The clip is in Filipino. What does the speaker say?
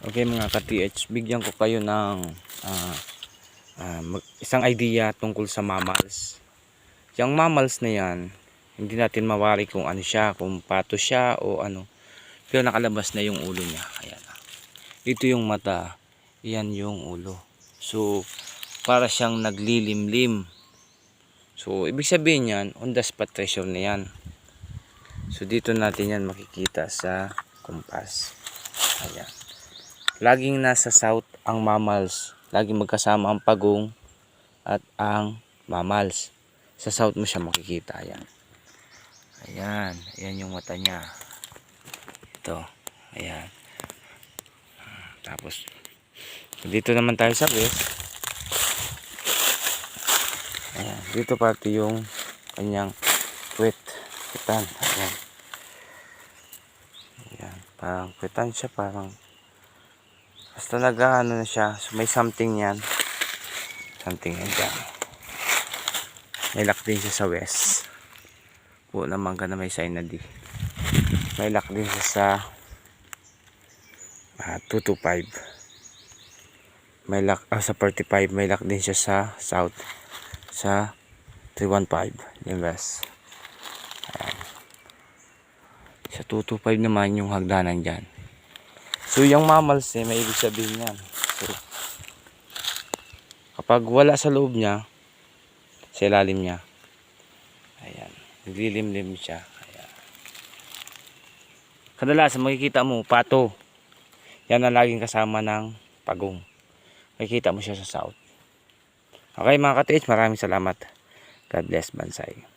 Okay mga ka-TH, bigyan ko kayo ng ah, ah, mag- isang idea tungkol sa mammals. Yung mammals na yan, hindi natin mawari kung ano siya, kung pato siya o ano. Pero nakalabas na yung ulo niya. Ayan. Ito yung mata, yan yung ulo. So, para siyang naglilimlim. So, ibig sabihin yan, on the spot treasure na yan. So, dito natin yan makikita sa kumpas. Ayan. Laging nasa south ang mammals. Laging magkasama ang pagong at ang mammals. Sa south mo siya makikita. Ayan. Ayan. Ayan yung mata niya. Ito. Ayan. Tapos, dito naman tayo sa west. Ayan. Dito pati yung kanyang kwet. Kwetan. Ayan. Ayan. Parang kwetan siya. Parang Basta nag-ano na siya. So, may something yan. Something yan dyan. May lock din siya sa west. Po naman ka na may sign na di. May lock din siya sa ah, 225. May lock, ah, sa 45. May lock din siya sa south. Sa 315. Yung west. Ayan. Sa 225 naman yung hagdanan dyan. So yung mammals eh, may ibig sabihin yan. So, kapag wala sa loob niya, sa ilalim niya, ayan, naglilimlim siya. Ayan. Kadalasan makikita mo, pato. Yan ang laging kasama ng pagong. Makikita mo siya sa south. Okay mga ka maraming salamat. God bless Bansay.